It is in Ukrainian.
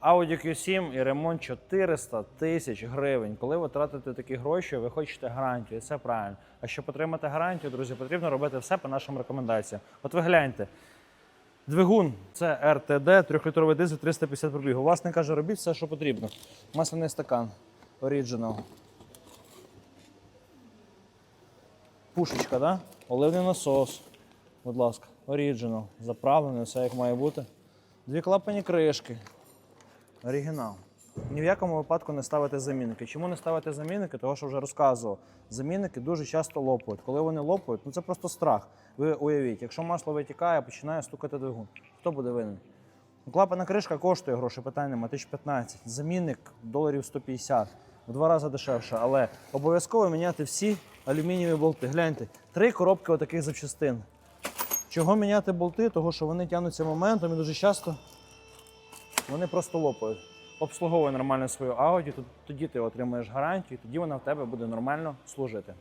Audi Q7 і ремонт 400 тисяч гривень. Коли ви тратите такі гроші, ви хочете гарантію, і це правильно. А щоб отримати гарантію, друзі, потрібно робити все по нашим рекомендаціям. От ви гляньте. Двигун це РТД, 3-літровий дизель 350 пробігу. Власник каже, робіть все, що потрібно. Масляний стакан Original. Пушечка, да? Оливний насос. Будь ласка, Original. Заправлений, все як має бути. Дві клапані кришки. Оригінал. Ні в якому випадку не ставити замінники. Чому не ставити замінники? Того, що вже розказував. Замінники дуже часто лопають. Коли вони лопають, ну це просто страх. Ви уявіть, якщо масло витікає, починає стукати двигун. Хто буде винен? Ну, Клапана кришка коштує гроші, питань нема, 1015. Замінник доларів 150, в два рази дешевше. Але обов'язково міняти всі алюмінієві болти. Гляньте, три коробки отаких запчастин. Чого міняти болти? Того, що вони тягнуться моментом і дуже часто вони просто лопають. Обслуговуй нормально свою Audi, тоді ти отримаєш гарантію, тоді вона в тебе буде нормально служити.